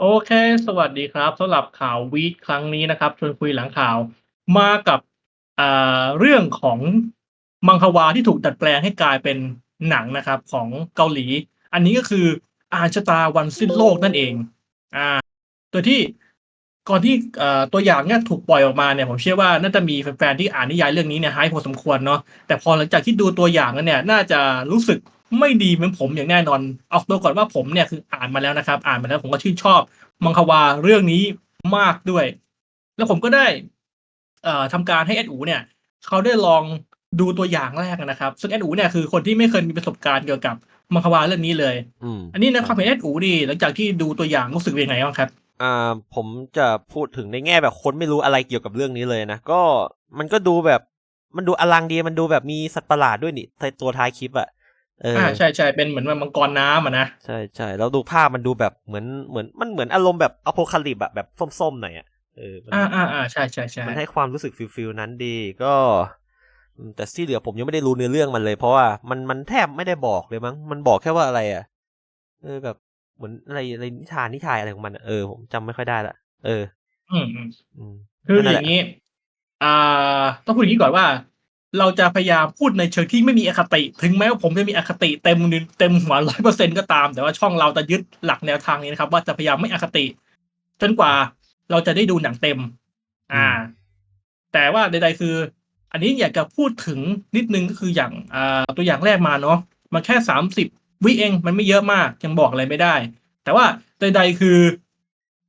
โอเค สวัสดีครับสำหรับข่าววีกครั้งนี้นะครับชวนคุยหลังข่าวมากับอ่าเรื่องของมังฮวาที่ถูกดัดแปลงให้กลายเป็นหนังนะครับของเกาหลี อันนี้ก็คืออาชตาวันสิ้นโลกนั่นเองอ่าโดยที่ก่อนที่ตัวอย่างเนี่ยถูกปล่อยออกมาเนี่ยผมเชื่อว่าน่าจะมีแฟนๆที่อ่านนิยายเรื่องนี้เนี่ย hype พอสมควรเนาะแต่พอหลังจากที่ดูตัวอย่างแล้วเนี่ยน่าจะรู้สึก ไม่ดีเหมือนผมอย่างแน่นอน ออกตัวก่อนว่าผมเนี่ยคืออ่านมาแล้วนะครับ อ่านมาแล้วผมก็ชื่นชอบมังฮวาเรื่องนี้มากด้วย แล้วผมก็ได้เอ่อทำการให้ Ed อู๋เนี่ย เขาได้ลองดูตัวอย่างแรกอะนะครับ ซึ่ง Ed อู๋เนี่ยคือคนที่ไม่เคยมีประสบการณ์เกี่ยวกับมังฮวาเรื่องนี้เลยอืมอันนี้ในคครับวามเห็น Ed อู๋นี่หลังจากที่ดูตัวอย่างรู้สึกเป็นยังไงบ้างครับ?อ่าผมจะพูดถึงในแง่แบบคนไม่รู้อะไรเกี่ยวกับเรื่องนี้เลยนะ ก็มันก็ดูแบบมันดูอลังดีมันดูแบบมีสัตว์ประหลาดด้วยนี่ในตัวท้ายคลิปอะ เอออาใช่ๆเป็นเหมือนแบบมังกรน้ำอะนะใช่ๆแล้วดูภาพมันดูแบบเหมือนเหมือนมันเหมือนอารมณ์แบบ Apocalypse อะแบบส้มๆหน่อยอะเออมันอาๆๆใช่มันๆให้ๆความรู้สึกฟีลๆนั้นดีก็อืมแต่ที่เหลือผมยังไม่ได้รู้เนื้อเรื่องมันเลย เพราะว่ามันมันแทบไม่ได้บอกเลยมั้งมันบอกแค่ว่าอะไรอะเออแบบเหมือนอะไรอะไรนิทานนิทายอะไรของมันอะเออผมจำไม่ค่อยได้แล้วเออ อืมอืมๆคือก็นั่อนแหลย่าะงงี้อ่าต้องพูดอย่างงี้ก่อนว่า เราจะพยายามพูดในเชิงที่ไม่มีอคติ ถึงแม้ว่าผมจะมีอคติเต็มนเต็มหัว100%ก็ตาม แต่ว่าช่องเราจะยึดหลักแนวทางนี้นะครับ ว่าจะพยายามไม่อคติ จนกว่าเราจะได้ดูหนังเต็มออ่าืมแต่ว่าใด ๆ คือ อันนี้อยากจะพูดถึงนิดหนึ่งก็คืออย่างอ่าตัวอย่างแรกมาเนาะมันแค่30วิเองมันไม่เยอะมากยังบอกอะไรไม่ได้ แต่ว่าใด ๆ คือ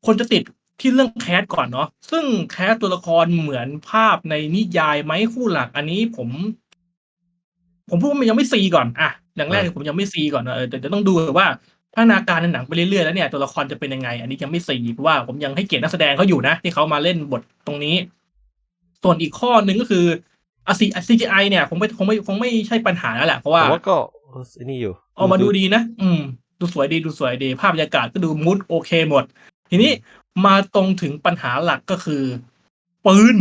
คนจะติด ที่เรื่องแคสต์ก่อนเนาะซึ่งแคสต์ตัวละครเหมือนภาพในนิยายไหม?คู่หลัก อันนี้ผม ผมพูดว่ามันยังไม่ซีก่อนอะอย่างอแรกาเลยผมยังไม่ซีก่อนว่าเออเดี๋ยวเดี๋ยวต้องดูก่อนว่าพัฒนาการในหนังไปเรื่อยๆแล้วเนี่ยตัวละครจะเป็นยังไง อันนี้ยังไม่ซีเพราะว่าผมยังให้เกียรตินักแสดงเขาอยู่นะ ที่เขามาเล่นบทตรงนี้ ส่วนอีกข้อหนึ่งก็คืออะซีอะ CGI เนี่ยคงไม่คงไม่คงไม่ใช่ปัญหาแล้วแหละเพราะวผ่ามว่าก็เออไอ้นี่อยู่ออกมาดูดูๆดีนะ อืม ดูสวยดีดูสวยดีภาพบรรยากาศก็ดูมูดโอเคหมด ทีอืนี้ มมาตรงถึงปัญหาหลักก็คือปืน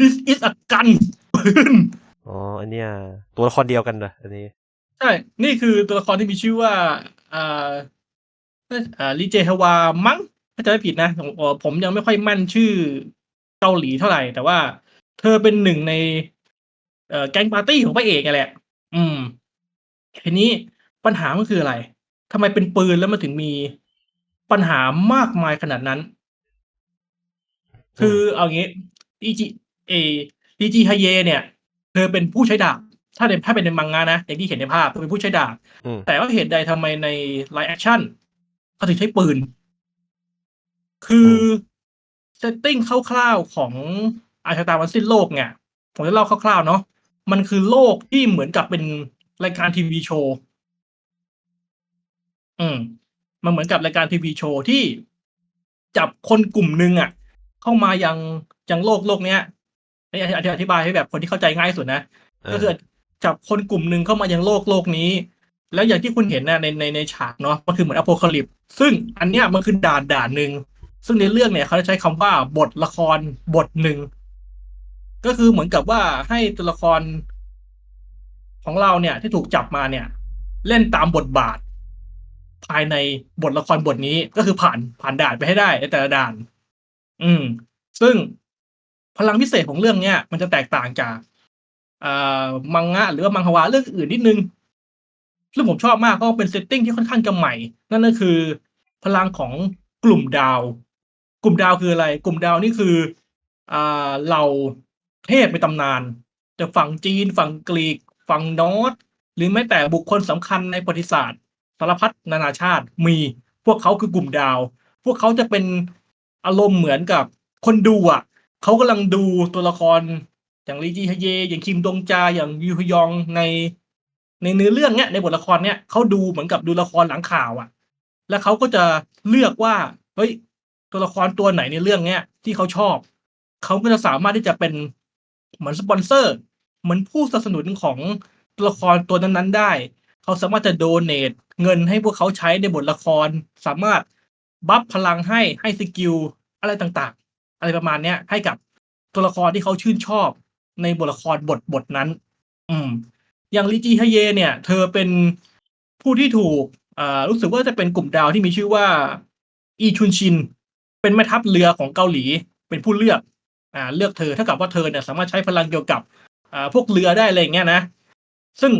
This is a gun ปืน อ๋อ อันเนี้ยตัวละครเดียวกันเหรออันนี้?ใช่ นี่คือตัวละครที่มีชื่อว่าอ่าน่าอ่า Lee Jae-hwa มั้งถ้าจำไม่ผิดนะผมเอ่อผมยังไม่ค่อยแม่นชื่อเกาหลีเท่าไรแต่ว่าเธอเป็นหนึ่งในเอ่อแก๊งปาร์ตีของพระเอกเนี่ยแหละ อืมทีนี้ปัญหามันคืออะไร?ทำไมเป็นปืนแล้วมันถึงมี ปัญหามากมายขนาดนั้น?อคืือมเอางี้ Lee Ji เอ่อ Lee Ji-hae เนี่ย เธอเป็นผู้ใช้ดาบถ้าในถ้าเป็นใน Manga นะอย่างที่เห็นในภาพเธอเป็นผู้ใช้ดาบอืมแต่ว่าเหตุใดทำไมใน Live Action เขาถึงใช้ปืน?คือือม setting คร่าวๆของอาชะตาวันสิ้นโลกเนี่ยผมจะเล่าคร่าวๆเนาะมันคือโลกที่เหมือนกับเป็นรายการทีวีโชว์ อืม มันเหมือนกับรายการทีวีโชว์ที่จับคนกลุ่มหนึ่งอะเข้ามายังยังโลกโลกเนี้ยอันนี้ออธิบายให้แบบคนที่เข้าใจง่ายที่สุดนะเก็คือออจับคนกลุ่มหนึ่งเข้ามายังโลกโลกนี้ แล้วอย่างที่คุณเห็นน่ะในในในฉากเนาะมันคือเหมือน Apocalypse ซึ่งอันเนี้ยมันคือด่านด่านหนึ่งซึ่งในเรื่องเนี่ยเขาจะใช้คำว่าบทละครบทหนึ่งก็คือเหมือนกับว่าให้ตัวละครของเราเนี่ยที่ถูกจับมาเนี่ย เล่นตามบทบาท ภายในบทละครบทนี้ก็คือผ่านผ่านด่านไปให้ได้ในแต่ละด่าน อืม ซึ่งพลังพิเศษของเรื่องเนี้ยมันจะแตกต่างจากอ่า Manga หรือว่า Manhwa เรื่องอื่นนิดนึงซึ่งผมชอบมากเพราะว่าเป็น setting ที่ค่อนข้างจะใหม่ นั่นก็คือ พลังของกลุ่มดาว กลุ่มดาวคืออะไร?กลุ่มดาวนี่คืออ่าเหล่าเทพในตำนานจากฝั่งจีน ฝั่งกรีก ฝั่งนอร์ดหรือแม้แต่บุคคลสำคัญในประวัติศาสตร์ารพัดนานาชาติมีพวกเขาคือกลุ่มดาว พวกเขาจะเป็นอารมณ์เหมือนกับคนดูอะเขากำลังดูตัวละครอย่าง Lee Ji-hae อย่าง Kim Dong-ja อย่าง Yoo Hyun ในในเนื้อเรื่องเนี้ยในบทละครเนี้ยเขาดูเหมือนกับดูละครหลังข่าวอะ แล้วเขาก็จะเลือกว่าเฮ้ยตัวละครตัวไหนในเรื่องเนี้ยที่เขาชอบเขาก็จะสามารถที่จะเป็นเหมือนสปอนเซอร์ เหมือนผู้สนับสนุนของตัวละครตัวนั้นๆได้ เขาสามารถจะโดเนตเงินให้พวกเขาใช้ในบทละคร สามารถบัปพลังให้ให้สกิลอะไรต่างๆ อะไรประมาณเนี้ย ให้กับตัวละครที่เขาชื่นชอบในบทละครบทบทนั้น อืม อย่าง Lee Ji-hae เนี่ย เธอเป็นผู้ที่ถูกอ่ารู้สึกว่าจะเป็นกลุ่มดาวที่มีชื่อว่า อีชุนชิน เป็นแม่ทัพเรือของเกาหลี เป็นผู้เลือก อ่า เลือกเธอเท่ากับว่าเธอเนี่ยสามารถใช้พลังเกี่ยวกับ อ่า พวกเรือได้อะไรอย่างเงี้ยนะ ซึ่ง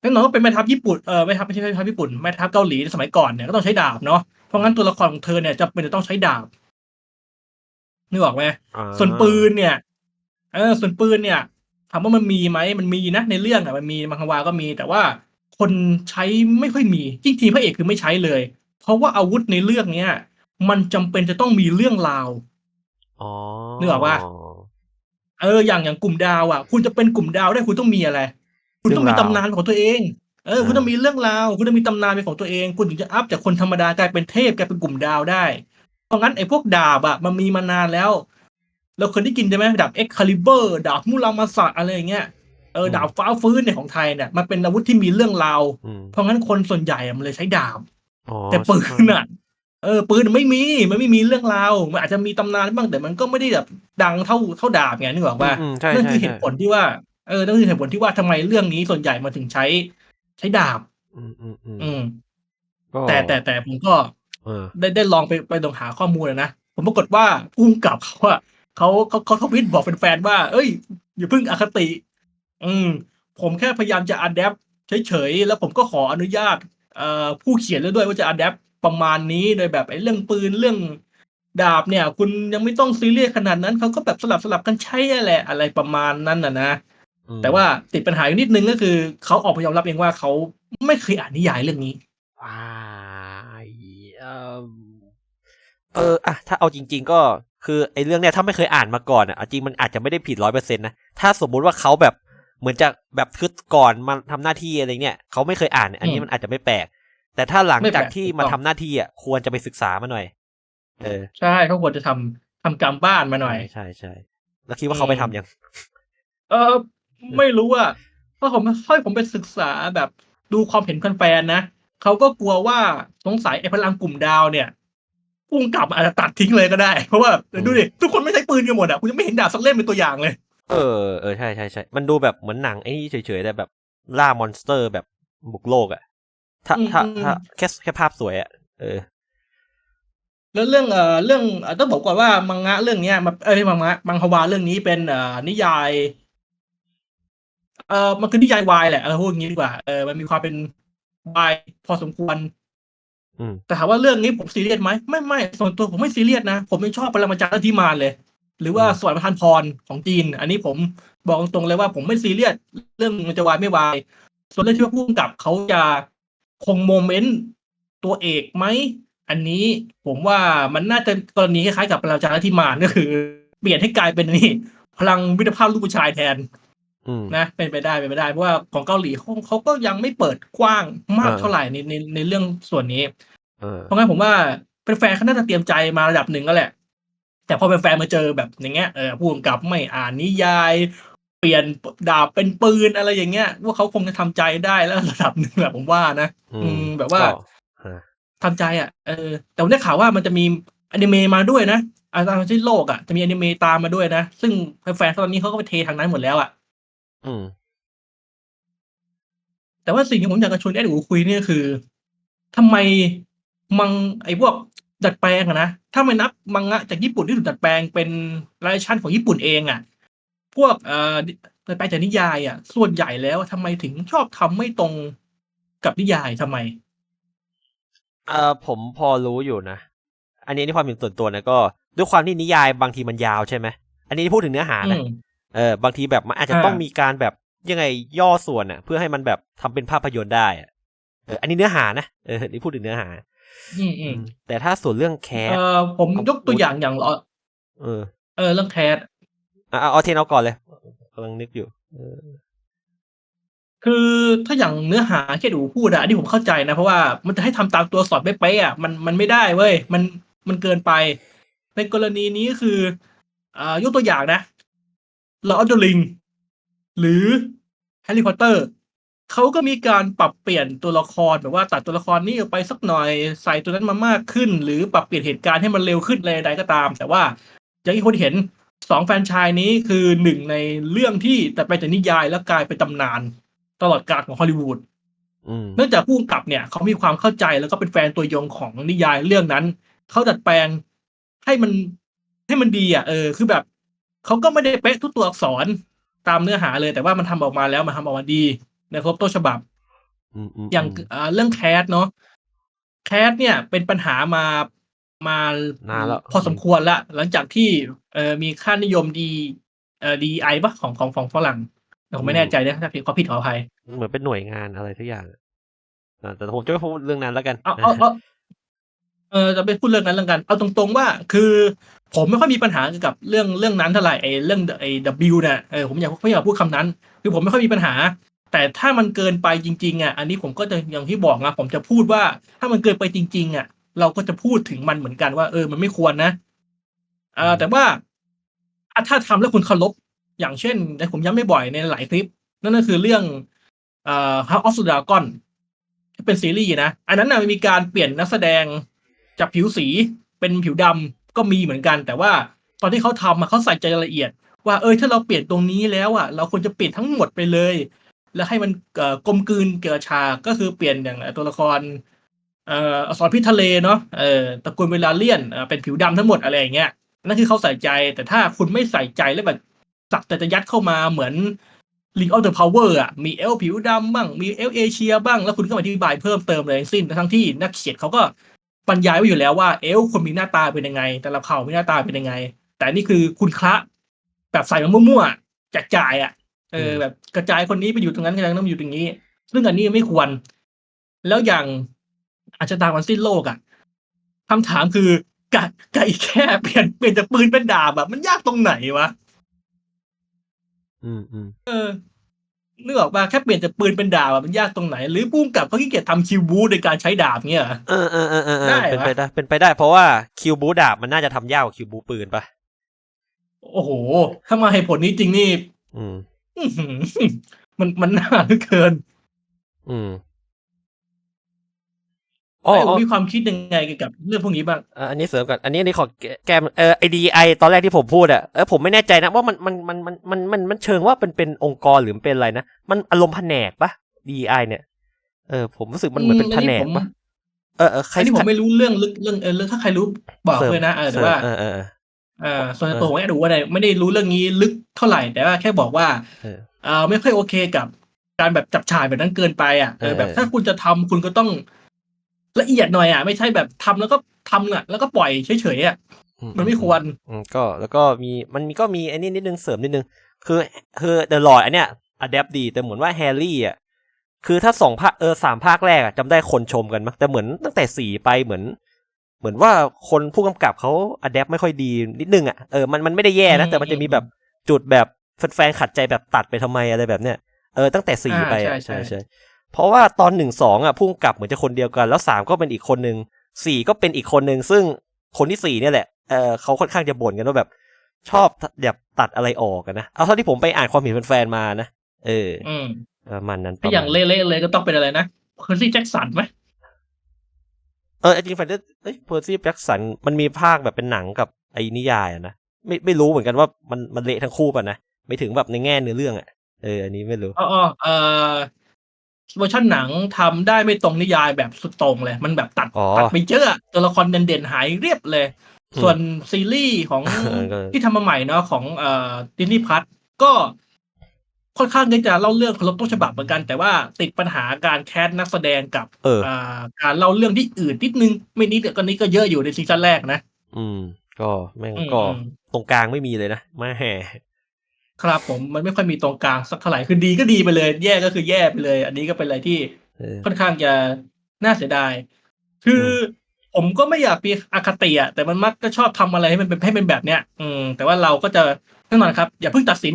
แน่นอนว่าเป็นแม่ทัพญี่ปุ่นเออแม่ทัพไม่ใช่แม่ทัพญี่ปุ่นแม่ทัพเกาหลีในสมัยก่อนเนี่ยก็ต้องใช้ดาบเนาะเพราะงั้นตัวละครของเธอเนี่ยจะเป็นจะต้องใช้ดาบนึกออกไหมอ่าส่วนปืนเนี่ย เออ ส่วนปืนเนี่ยถามว่ามันมีไหมมันมีนะในเรื่องอะมันมีมังควาก็มี แต่ว่าคนใช้ไม่ค่อยมีจริงๆพระเอกคือไม่ใช้เลย เพราะว่าอาวุธในเรื่องเนี้ยมันจำเป็นจะต้องมีเรื่องราวอ๋อนึกออกปะเอออย่างอย่างกลุ่มดาวอะ คุณจะเป็นกลุ่มดาวได้คุณต้องมีอะไร คุณต้องมีตำนานของตัวเอง เออ คุณต้องมีเรื่องราว คุณต้องมีตำนานเป็นของตัวเอง คุณถึงจะอัพจากคนธรรมดากลายเป็นเทพกลายเป็นกลุ่มดาวได้ เพราะงั้นไอ้พวกดาบอะมันมีมานานแล้ว เราเคยได้กินใช่ไหมดาบเอ็กคาลิเบอร์ดาบมูรามาสะอะไรอย่างเงี้ย เออ ดาบฟ้าฟื้นในยของไทยเนี่ย มันเป็นอาวุธที่มีเรื่องราวอืมเพราะงั้นคนส่วนใหญ่อะมันเลยใช้ดาบอ๋อแต่ปืนอะเออปืนไม่มีมันไม่มีเรื่องราวมันอาจจะมีตำนานบ้างแต่มันก็ไม่ได้แบบดังเท่าเท่าดาบไงนึกออกป่ะอืมใช่นั่นใช่คือเหตุผลที่ว่า เออนั่นคือเหตุผลที่ว่าทำไมเรื่องนี้ส่วนใหญ่มาถึงใช้ใช้ดาบ อืมอืมอืมอืมก็แต่แต่แต่ผมก็เออได้ได้ลองไปไปลองหาข้อมูลอะนะ ผมปรากฏว่าผู้กำกับเขาอะเขาเขาเขาทวิตบอกแฟนๆว่า เอ้ย อย่าเพิ่งอคติ อืม ผมแค่พยายามจะอัดแอปเฉยๆ แล้วผมก็ขออนุญาตเอ่อผู้เขียนแล้วด้วยว่าจะอัดแอปประมาณนี้โดยแบบไอ้เรื่องปืนเรื่องดาบเนี่ย คุณยังไม่ต้องซีเรียสขนาดนั้นเขาก็แบบสลับสลับกันใช้นั่นแหละอะไรประมาณนั้นน่ะนะอืม แต่ว่าติดปัญหาอยู่นิดนึงก็คือเขาออกมายอมรับเองว่าเขาไม่เคยอ่านนิยายเรื่องนี้ว้ายเออเอออะถ้าเอาจริง ๆ ก็คือไอ้เรื่องเนี้ยถ้าไม่เคยอ่านมาก่อนอะเอาจริงมันอาจจะไม่ได้ผิดร้อยเปอร์เซ็นต์นะถ้าสมมุติว่าเขาแบบเหมือนจะแบบคือก่อนมาทำหน้าที่อะไรเงี้ยเขาไม่เคยอ่านเนี่ยอันนี้อืมมันอาจจะไม่แปลก แต่ถ้าหลังไม่แปลกจากที่ถูกมาต้องทำหน้าที่อะควรจะไปศึกษามาหน่อย เออ ใช่เขาควรจะทำทำการบ้านมาหน่อย ใช่ใช่แล้วคิดว่าเขาไปทำยังเออ ไม่รู้อะเพราะผมค่อยผมไปศึกษาแบบดูความเห็นแฟนๆนะเขาก็กลัวว่าสงสัยไอ้พลังกลุ่มดาวเนี่ยพุ่งกลับอาจจะตัดทิ้งเลยก็ได้ เพราะว่าอืมดูดิทุกคนไม่ใช้ปืนกันหมดอะคุณยังไม่เห็นดาบสักเล่มเป็นตัวอย่างเลย เออเออใช่ใช่ใช่มันดูแบบเหมือนหนังไอ้นี่เฉยๆแต่แบบล่ามอนสเตอร์แบบบุกโลกอะถ้าอืมถ้าอืมถ้าแค่แค่ภาพสวยอะเออ แล้วเรื่องเอ่อเรื่องเอ่อต้องบอกก่อนว่ามังงะเรื่องเนี้ยมันเอ้ยมังงะมังฮวาเรื่องนี้เป็นเอ่อนิยาย เอ่อมันคือนิยายวายแหละเออพูดอย่างนี้ดีกว่าเออมันมีความเป็นวายพอสมควรอืมแต่ถามว่าเรื่องนี้ผมซีเรียสไหมไม่ไม่ส่วนตัวผมไม่ซีเรียสนะ ผมไม่ชอบปรมาจารย์ที่มารเลย หรือว่าอืมสวรรค์ประทานพรของจีน อันนี้ผมบอกตรงๆเลยว่าผมไม่ซีเรียสเรื่องมันจะวายไม่วาย ส่วนเรื่องที่ว่าผู้กำกับเขาจะคงโมเมนต์ตัวเอกไหมอันนี้ผมว่ามันน่าจะกรณีคล้ายๆกับปรมาจารย์ที่มารก็คือ เปลี่ยนให้กลายเป็นนี่พลังวิทยภาพลูกผู้ชายแทนอืม นะเป็นไปได้เป็นไปได้เพราะว่าของเกาหลีเขาเขาก็ยังไม่เปิดกว้างมากเออเท่าไหร่ในในในเรื่องส่วนนี้เออเพราะงั้นผมว่าเป็นแฟนเขาน่าจะเตรียมใจมาระดับหนึ่งก็แหละ แต่พอเป็นแฟนมาเจอแบบอย่างเงี้ยเออผู้กำกับไม่อ่านนิยาย เปลี่ยนดาบเป็นปืนอะไรอย่างเงี้ยว่าเขาคงจะทำใจได้แล้วระดับหนึ่งแหละผมว่านะ อือืมมแบบว่าก็ฮะทำใจอะเออแต่ผมได้ข่าวว่ามันจะมีอนิเมะมาด้วยนะอาจารย์ที่โลกอะจะมีอนิเมะตามมาด้วยนะ ซึ่งแฟนๆตอนนี้เขาก็ไปเททางนั้นหมดแล้วอะ อืม แต่ว่าสิ่งที่ผมอยากจะชวนแอดอูคุยเนี่ยคือ ทำไมมัง ไอ้พวกดัดแปลงอะนะ ถ้าไม่นับมังงะจากญี่ปุ่นที่ถูกดัดแปลงเป็นรายชั่นของญี่ปุ่นเองอะ พวก เอ่อ ดัดแปลงจากนิยายอะ ส่วนใหญ่แล้วทำไมถึงชอบทำไม่ตรงกับนิยายทำไม เออผมพอรู้อยู่นะ อันนี้นี่ความเห็นส่วนตัวนะ ก็ด้วยความที่นิยายบางทีมันยาว ใช่ไหม อันนี้พูดถึงเนื้อหาอืนะ ม เออบางทีแบบมันอาจจะอ่าต้องมีการแบบยังไงย่อส่วนอะ เพื่อให้มันแบบทำเป็นภาพยนตร์ได้อะเอออันนี้เนื้อหานะเออนี่พูดถึงเนื้อหา อืมอืมแต่ถ้าส่วนเรื่องแคสเอ่อผมยกตัวอย่างอย่างเอ่อเออเออ เรื่องแคสอะเอาเอาเทนเอาก่อนเลยกำลังนึกอยู่เออคือถ้าอย่างเนื้อหาแค่ดูพูดอะอันนี้ผมเข้าใจนะ เพราะว่ามันจะให้ทำตามตัวสอดเป๊ะๆอะมันมันไม่ได้เว้ยมันมันเกินไป ในกรณีนี้คืออ่ายกตัวอย่างนะ ลอร์ดลิงหรือแฮร์รี่พอตเตอร์เขาก็มีการปรับเปลี่ยนตัวละครแบบว่าตัดตัวละครนี้ออกไปสักหน่อยใส่ตัวนั้นมามากขึ้น หรือปรับเปลี่ยนเหตุการณ์ให้มันเร็วขึ้นอะไรใดก็ตาม แต่ว่าอย่างที่คนเห็นสองแฟรนไชายนี้คือหนึ่งในเรื่องที่แต่ไปจากนิยายแล้วกลายเป็นตำนาน ตลอดกาลของฮอลลีวูดอืมเนื่องจากผู้กำกับเนี่ยเขามีความเข้าใจแล้วก็เป็นแฟนตัวยงของนิยายเรื่องนั้นเขาดัดแปลงให้มันให้มันดีอะเออ คือแบบ เขาก็ไม่ได้เป๊ะทุกตัวอักษรตามเนื้อหาเลย แต่ว่ามันทำออกมาแล้วมันทำออกมาดีในครบต้นฉบับอืมอืมอย่างมเอ่อเรื่องแคสเนาะแคสเนี่ยเป็นปัญหามามานานแล้วพอสมควรละ หลังจากที่เอ่อมีค่านิยมดีเอ่อดีไอปะของของของฝรั่งผมไม่แน่ใจนะถ้าผิดขอผิดขออภัยเหมือนเป็นหน่วยงานอะไรทุกอย่างอะอ่าแต่ผมจะไม่พูดเรื่องนั้นแล้วกัน เอาเอาเอาเออจะไปพูดเรื่องนั้นเรื่องกัน เอาตรงๆว่าคือ ผมไม่ค่อยมีปัญหาเกี่ยวกับเรื่องเรื่องนั้นเท่าไหร่ไอ้เรื่องไอ้ W เนี่ยเออผมอยากไม่อยากพูดคำนั้น คือผมไม่ค่อยมีปัญหา แต่ถ้ามันเกินไปจริงๆอะอันนี้ผมก็จะอย่างที่บอกนะผมจะพูดว่าถ้ามันเกินไปจริง ๆ อะ เราก็จะพูดถึงมันเหมือนกันว่า เออ มันไม่ควรนะเออแต่ว่าถ้าถ้าทำแล้วคุณเคารพอย่างเช่นแต่ผมย้ำไม่บ่อยในหลายคลิป นั่นก็คือเรื่องเอ่อ House of the Dragon ที่เป็นซีรีส์นะ อันนั้นนะมีการเปลี่ยนนักแสดงจากผิวสีเป็นผิวดำ ก็มีเหมือนกัน แต่ว่าตอนที่เขาทำอะเขาใส่ใจรายละเอียด ว่าเออถ้าเราเปลี่ยนตรงนี้แล้วอะเราควรจะเปลี่ยนทั้งหมดไปเลย แล้วให้มันเอ่อกลมกลืนเกี่ยวกับฉากก็คือเปลี่ยนอย่างตัวละครเอ่ออสรพิษทะเลเนาะเออตระกูลเวลาเลียนเอ่อเป็นผิวดำทั้งหมดอะไรอย่างเงี้ยนั่นคือเขาใส่ใจแต่ถ้าคุณไม่ใส่ใจแล้วแบบสักแต่จะยัดเข้ามาเหมือน Ring of the Power อะมีเอลผิวดำบ้างมีเอลเอเชียบ้างแล้วคุณก็อธิบายเพิ่มเติมเลยทั้งสิ้นทั้งที่นักเขียนเขาก็ บรรยายไว้อยู่แล้วว่าเอลคนมีหน้าตาเป็นยังไง แต่ละเผ่ามีหน้าตาเป็นยังไง แต่นี่คือคุณคละแบบใส่มามั่วๆแจกจ่ายอะเออแบบกระจายคนนี้ไปอยู่ตรงนั้นกระจายคนนั้นไปอยู่ตรงนี้ ซึ่งอันนี้ไม่ควร แล้วอย่างอาจจะตามวันสิ้นโลกอะคำถามคือกะไก่แค่เปลี่ยนเปลี่ยนจากปืนเป็นดาบแบบมันยากตรงไหนวะอืมอืมเออ นึกออกป่ะแค่เปลี่ยนจากปืนเป็นดาบอะมันยากตรงไหน หรือพุ่งกับเขาขี้เกียจทำคิวบูในการใช้ดาบเงี้ยเหรอเออเออเออเออเออได้เป็นวะไปได้เป็นไปได้เพราะว่าคิวบูดาบมันน่าจะทำยากกว่าคิวบูปืนปะโอ้โห ถ้ามาให้ผลนี้จริงนี่ อืมอื้อหือมันมันน่าเหลือเกิน อืม อ๋อไอ้ผอ๋มอมีความคิดยังไงเกี่ยวกับเรื่องพวกนี้บ้าง อะอันนี้เสริมก่อนอันนี้อันนี้ขอแกแกมเออไอดีไอตอนแรกที่ผมพูดอะเออผมไม่แน่ใจนะว่ามันมันมันมันมันมันมันเชิงว่าเป็นเป็นองค์กรหรือมันเป็นอะไรนะมันอารมณ์แผนกปะดีไอเนี่ยเออผมรู้สึกมันเหมือนเป็นแผนกผมปะเออเออใคร อันนี้ผมไม่รู้เรื่องลึกเรื่องเออเรื่องถ้าใครรู้บอกสริมเลยนะเออสแต่ริมว่าเออเออเออ เออส่วนตัวผมไม่รู้ว่าไม่ได้รู้เรื่องนี้ลึกเท่าไหร่แต่ว่าแค่บอกว่าเออเออไม่ค่อยโอเคกับการแบบจับฉายแบบนั้นเกินไปอะเออเออแบบถ้าคุณจะทำคุณก็ต้อง ละเอียดหน่อยอะไม่ใช่แบบทำแล้วก็ทำอะแล้วก็ปล่อยเฉยๆอะมันไม่ควรอืมก็แล้วก็มีมันมีก็มีไอ้นี่นิดนึงเสริมนิดนึง คือคือเดอะลอยอันเนี้ยอะแดปดีแต่เหมือนว่าแฮร์รี่อะคือถ้าสองภาคเออสามภาคแรกอะจำได้คนชมกันมั้งแต่เหมือนตั้งแต่สี่ไปเหมือน เหมือนว่าคนผู้กำกับเขาอะแดปไม่ค่อยดีนิดนึงอะเออมันมันไม่ได้แย่นะแต่มันจะมีแบบจุดแบบแฟนๆขัดใจแบบตัดไปทำไมอะไรแบบเนี้ยเออตั้งแต่สี่อ่าไปใช่อะใช่ใช่ใช่ เพราะว่าตอนหนึ่งสองอะผู้กำกับเหมือนจะคนเดียวกัน แล้วสามก็เป็นอีกคนนึงสี่ก็เป็นอีกคนนึงซึ่งคนที่สี่เนี่ยแหละเออเขาค่อนข้างจะบ่นกันว่าแบบ ชอบแบบตัดอะไรออกกันนะเอาเท่าที่ผมไปอ่านความเห็นแฟนๆมานะเอออืมประมาณนั้นถ้าอย่างประมณเละๆเลยก็ต้องเป็นอะไรนะเคอร์ซี่แจ็คสันไหมเออจริงๆแฟนเดอร์เอ้ยเพอร์ซี่แจ็คสันมันมีภาคแบบเป็นหนังกับไอ้นิยายอะนะไม่ไม่รู้เหมือนกันว่ามันมันเละทั้งคู่ป่ะนะไม่ถึงแบบในแง่เนื้อเรื่องอะเอออันนี้ไม่รู้อ๋ออ๋อเออ เวอร์ชันหนังทำได้ไม่ตรงนิยายแบบสุดตรงเลย มันแบบตัดอ๋อตัดไปเยอะตัวละครเด่นๆหายเรียบเลยอืมส่วนซีรีส์ของเออก็ที่ทำมาใหม่เนาะของเอ่อดิสนีย์พัทก็ค่อนข้างที่จะเล่าเรื่องเคารพต้นฉบับเหมือนกัน แต่ว่าติดปัญหาการแคสนักแสดงกับเอออ่าการเล่าเรื่องที่อื่นนิดนึง ไม่นิดก็นี้ก็เยอะอยู่ในซีซั่นแรกนะ อืม ก็แม่งอืมก็อืมตรงกลางไม่มีเลยนะมาแห่ ครับผมมันไม่ค่อยมีตรงกลางสักเท่าไหร่คือดีก็ดีไปเลย แย่ก็คือแย่ไปเลย อันนี้ก็เป็นอะไรที่เออ ค่อนข้างจะน่าเสียดาย คืออผมก็ไม่อยากมีอคติอะแต่มันมักจะชอบทำอะไรให้มันเป็นให้เป็นแบบเนี้ย อืม แต่ว่าเราก็จะแน่นอนครับ อย่าเพิ่งตัดสิน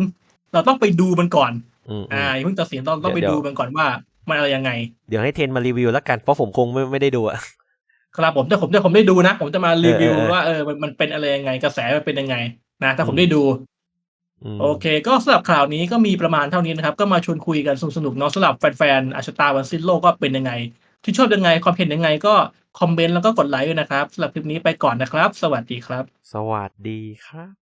เราต้องไปดูมันก่อน อืมอือ่าม อย่าเพิ่งตัดสินต้องต้องไปเดี๋ยว ดูมันก่อนว่า มันอะไรยังไง เดี๋ยวให้เทนมารีวิวแล้วกันเพราะผมคงไม่ไม่ได้ดูอะ ครับผมแต่ผมแต่ผมได้ดูนะ ผมจะมารีวิวเออเออว่าเออมันมันเป็นอะไรยังไง กระแสมันเป็นยังไง นะถ้าผมได้ดูอืม โอเค ก็สำหรับข่าวนี้ก็มีประมาณเท่านี้นะครับ ก็มาชวนคุยกันสนุกๆเนาะสำหรับแฟนๆอาชตาวันสิ้นโลกก็เป็นยังไง ที่ชอบยังไงความเห็นยังไงก็คอมเมนต์แล้วก็กดไลค์ด้วยนะครับสำหรับคลิปนี้ไปก่อนนะครับ สวัสดีครับ สวัสดีครับ